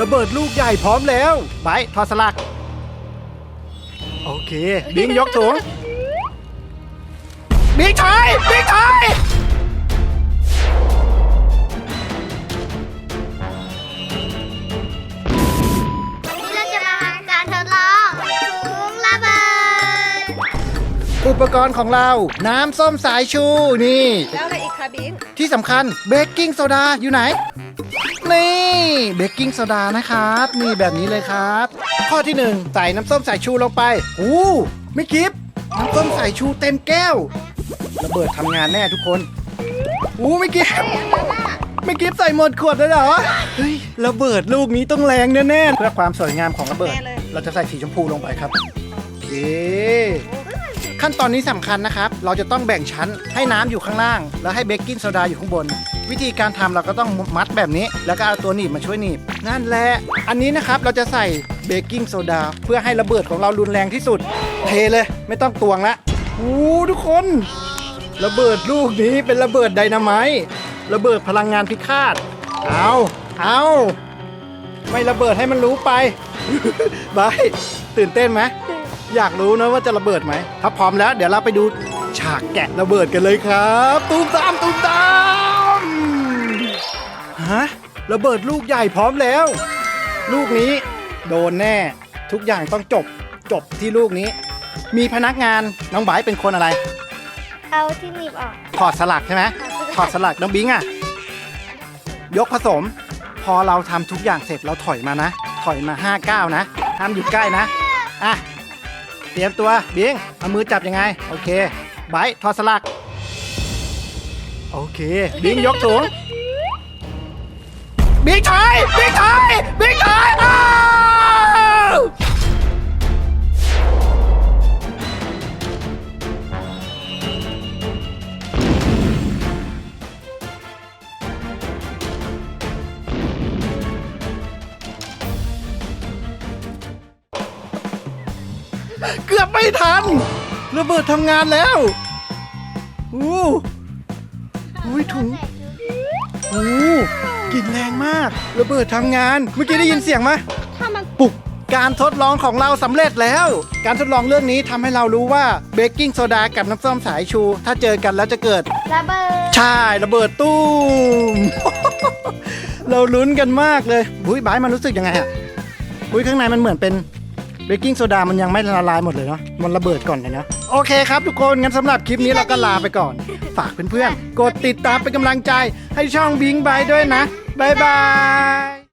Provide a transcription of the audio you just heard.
ระเบิดลูกใหญ่พร้อมแล้วไบร์ทถอดสลัก โอเค บิงยกถุงบิงถอยบิงถอย ปกรณ์ของเรา น้ำส้มสายชูนี่ แล้วอะไรอีกคะบิงที่สำคัญเบกกิ้งโซดาอยู่ไหน นี่เบกกิ้งโซดานะครับนี่แบบนี้เลยครับ ข้อที่หนึ่งใส่น้ำส้มสายชูลงไปอู้ไม่กิฟน้ำส้มสายชูเต็มแก้วระเบิดทำงานแน่ทุกคนอู้ไม่กิฟไม่กิฟใส่หมดขวดเลยเหรอเฮ้ยระเบิดลูกนี้ต้องแรงแน่ๆเพื่อความสวยงามของระเบิด เราจะใส่สีชมพูลงไปครับโอเค ขั้นตอนนี้สำคัญนะครับ เราจะต้องแบ่งชั้นให้น้ำอยู่ข้างล่าง แล้วให้เบกกิ้งโซดาอยู่ข้างบน วิธีการทำเราก็ต้องมัดแบบนี้ แล้วก็เอาตัวหนีบมาช่วยหนีบ นั่นแหละ อันนี้นะครับเราจะใส่เบกกิ้งโซดาเพื่อให้ระเบิดของเรารุนแรงที่สุด เทเลยไม่ต้องตวงละโอ้ทุกคน ระเบิดลูกนี้เป็นระเบิดไดนาไมต์ระเบิดพลังงานพิฆาต เอาเอาไม่ระเบิดให้มันรู้ไปบายตื่นเต้นไหม อยากรู้นะว่าจะระเบิดไหม ถ้าพร้อมแล้วเดี๋ยวเราไปดูฉากแกะระเบิดกันเลยครับตูมตามตูมตามฮะระเบิดลูกใหญ่พร้อมแล้ว ลูกนี้ โดนแน่ ทุกอย่างต้องจบจบที่ลูกนี้ มีพนักงานน้องไบร์ทเป็นคนอะไร เอาที่หนีบออก ถอดสลักใช่ไหมถอดสลักน้องบิงอะยกผสม พอเราทำทุกอย่างเสร็จเราถอยมานะ ถอยมา5้าก้าวนะห้ามอยู่ใกล้นะอะ เตรียมตัวบิงเอามือจับยังไง โอเคไบทอดสลัก โอเค บิงยกถุงบิงถอยบิงถอยบิงถอยอ้า เกือบไม่ทัน ระเบิดทำงานแล้วอู้อุ้ยถุงอู้กลิ่นแรงมาก ระเบิดทำงาน เมื่อกี้ได้ยินเสียงไหมถ้ามันปุกการทดลองของเราสำเร็จแล้ว การทดลองเรื่องนี้ทำให้เรารู้ว่าเบกกิ้งโซดากับน้ำส้มสายชู ถ้าเจอกันแล้วจะเกิด ระเบิด ใช่ ระเบิดตู้ม เราลุ้นกันมากเลยบุ้ยบายมันรู้สึกยังไงอะบุ้ยข้างในมันเหมือนเป็น เบกกิ้งโซดามันยังไม่ละลายหมดเลยเนาะ มันระเบิดก่อนเลยนะโอเคครับทุกคน งั้นสำหรับคลิปนี้เราก็ลาไปก่อน ฝากเพื่อนๆ กดติดตามเป็นกำลังใจให้ช่องบิงบายด้วยนะ บ๊ายบาย